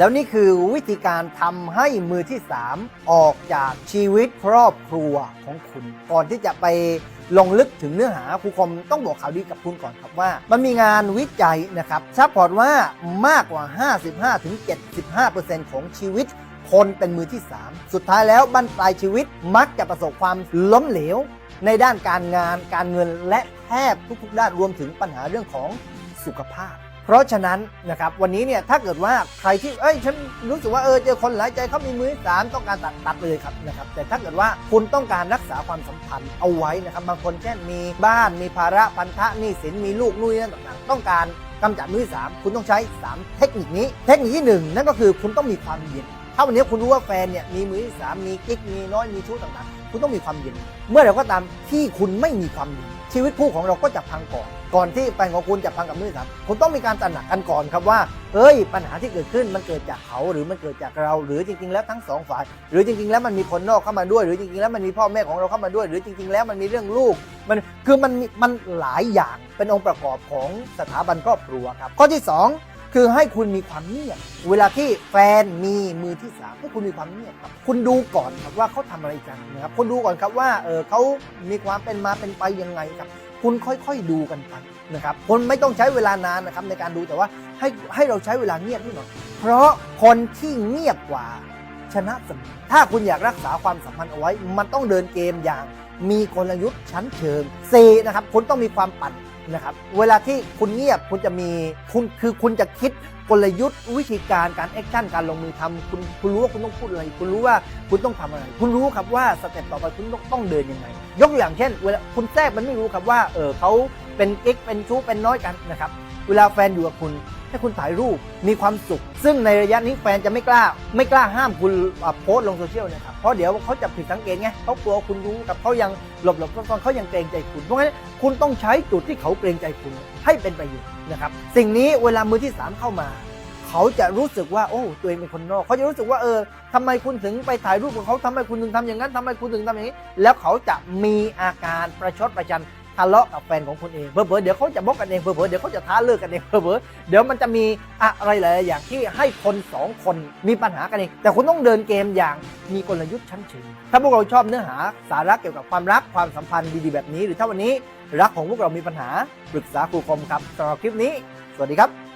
แล้วนี่คือวิธีการทำให้มือที่ 3 ออกจากชีวิตครอบครัวของคุณ ก่อนที่จะไปลงลึกถึงเนื้อหาครูคมต้องบอกข่าวดีกับคุณก่อนครับว่า มันมีงานวิจัยนะครับซัพพอร์ตว่ามากกว่า 55-75%ของชีวิตคนเป็นมือที่ 3 สุดท้ายแล้วบั้นปลายชีวิตมักจะประสบความล้มเหลว ในด้านการงานการเงินและแทบทุกๆด้านรวมถึงปัญหาเรื่องของสุขภาพ เพราะฉะนั้นนะครับวันนี้เนี่ยถ้าเกิดว่าใครที่เอ้ยฉันรู้สึกว่าเออเจอคนหลายใจเขามีมือสามต้องการตัดตัดเลยครับนะครับแต่ถ้าเกิดว่าคุณต้องการรักษาความสัมพันธ์เอาไว้นะครับบางคนเช่นมีบ้านมีภาระพันธะหนี้สินมีลูกนู่นนี่นั่นต่างๆต้องการกำจัดมือที่สามคุณต้องใช้สามเทคนิคนี้ เทคนิคที่หนึ่งนั่นก็คือคุณต้องมีความเย็น ถ้าวันนี้คุณรู้ว่าแฟนเนี่ยมีมือที่สามมีกิ๊กมีน้อยมีชู้ต่างๆ คุณต้องมีความเย็น เมื่อไหร่ก็ตามที่คุณไม่มีความเย็นชีวิตคู่ของเราก็จะพังก่อน ก่อนที่แฟนของคุณจะพังกับมือที่สามคุณต้องมีการตระหนักกันก่อนครับว่าเฮ้ย ปัญหาที่เกิดขึ้นมันเกิดจากเขาหรือมันเกิดจากเรา หรือจริง ๆ แล้วทั้งสองฝ่าย หรือจริง ๆ แล้วมันมีคนนอกเข้ามาด้วย หรือจริง ๆ แล้วมันมีพ่อแม่ของเราเข้ามาด้วย หรือจริง ๆ แล้วมันมีเรื่องลูก มันคือมันมีมันหลายอย่างเป็นองค์ประกอบของสถาบันครอบครัวครับ ข้อที่สอง คือให้คุณมีความเงียบ เวลาที่แฟนมีมือที่สามให้คุณมีความเงียบครับ คุณดูก่อนครับว่าเขาทำอะไรกันนะครับคุณดูก่อนครับว่าเออเขามีความเป็นมาเป็นไปยังไงครับ คุณค่อยๆดูกันไปนะครับคุณไม่ต้องใช้เวลานานนะครับในการดูแต่ว่าให้ให้เราใช้เวลาเงียบนิดหน่อยเพราะคนที่เงียบกว่าชนะเสมอถ้าคุณอยากรักษาความสัมพันธ์เอาไว้ มันต้องเดินเกมอย่าง มีกลยุทธ์ชั้นเชิง C นะครับคุณต้องมีความปั่น นะครับเวลาที่คุณเงียบคุณจะมีคุณคือคุณจะคิดกลยุทธ์วิธีการการแอคชั่นการลงมือทำคุณคุณรู้ว่าคุณต้องพูดอะไร คุณรู้ว่าคุณต้องทำอะไร คุณรู้ครับว่าสเต็ปต่อไปคุณต้องต้องเดินยังไง ยกอย่างเช่น เวลาคุณแทรกมันไม่รู้ครับว่าเออเขาเป็นกิ๊กเป็นชู้เป็นน้อยกันนะครับ เวลาแฟนอยู่กับคุณ ให้คุณถ่ายรูปมีความสุข ซึ่งในระยะนี้แฟนจะไม่กล้า ไม่กล้าห้ามคุณโพสต์ลงโซเชียลนะครับเพราะเดี๋ยวเขาจะผิดสังเกตไงเขากลัวคุณรู้กับเขายังหลบหลบซ่อนเขายังเกรงใจคุณเพราะงั้นคุณต้องใช้จุดที่เขาเกรงใจคุณให้เป็นประโยชน์นะครับสิ่งนี้เวลามือที่สามเข้ามาเขาจะรู้สึกว่าโอ้ตัวเองเป็นคนนอก เขาจะรู้สึกว่าเออทำไมคุณถึงไปถ่ายรูปกับเขาทำไมคุณถึงทำอย่างนั้นทำไมคุณถึงทำอย่างนี้ แล้วเขาจะมีอาการประชดประชัน ทะเลาะกับแฟนของคุณเองเผลอๆเดี๋ยวเขาจะบล็อกกันเองเผลอๆเดี๋ยวเขาจะท้าเลิกกันเองเผลอๆเดี๋ยวมันจะมีอะไรหลายอย่างที่ให้คนสองคนมีปัญหากันเองแต่คุณต้องเดินเกมอย่างมีกลยุทธ์ชั้นเชิงถ้าพวกเราชอบเนื้อหาสาระเกี่ยวกับความรักความสัมพันธ์ดีๆแบบนี้ หรือถ้าวันนี้รักของพวกเรามีปัญหาปรึกษาครูคมครับสำหรับคลิปนี้ สวัสดีครับ